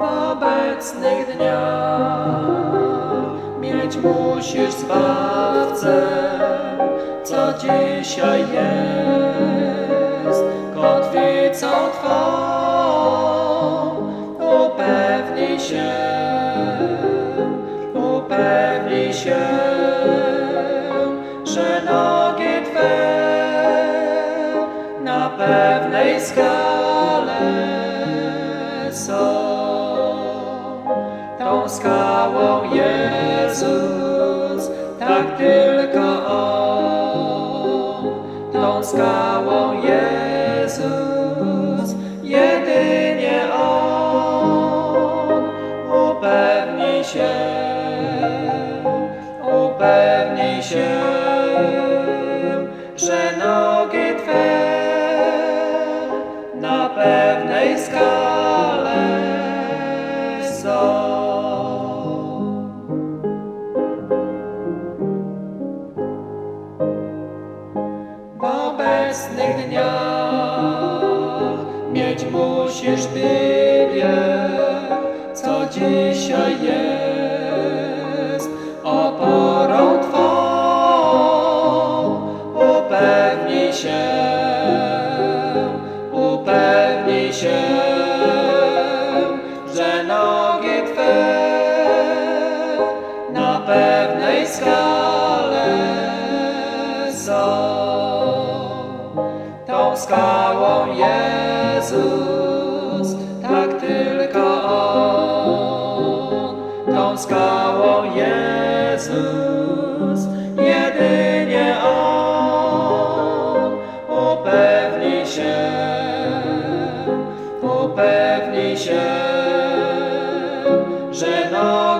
Obecnych dniach mieć musisz Zbawcę, co dzisiaj jest kotwicą Twą. Upewnij się, upewnij się, że nogi pewnej skale są. Tą skałą Jezus, tak tylko On. Tą skałą Jezus, jedynie On. Upewnij się, mieć musisz Biblię, co dzisiaj jest oporą Twą. Upewnij się, upewnij się, że nogi Twe na pewnej skale są. Tą skałą Jezus, tak tylko On. Tą skałą Jezus, jedynie On. Upewnij się, upewnij się, że nogi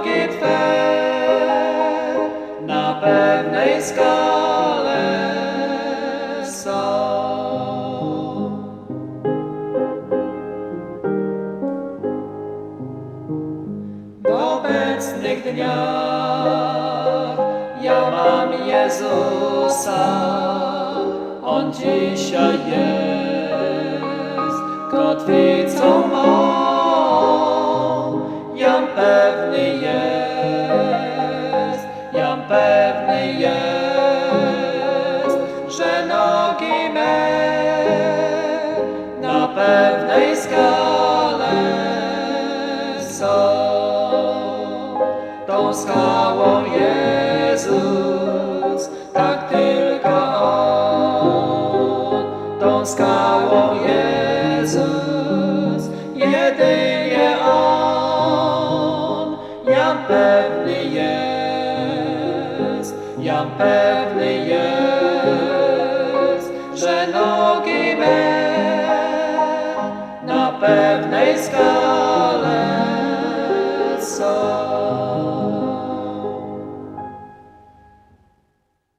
obecnych dniach ja mam Jezusa, On dzisiaj jest kotwicą mą. Jam pewny jest, jam pewny jest, że nogi me na pewnej skale Tą skałą Jezus, tak tylko On. Tą skałą Jezus, jedynie On. Jam pewny jest, jam pewny jest, że nogi me na pewnej skale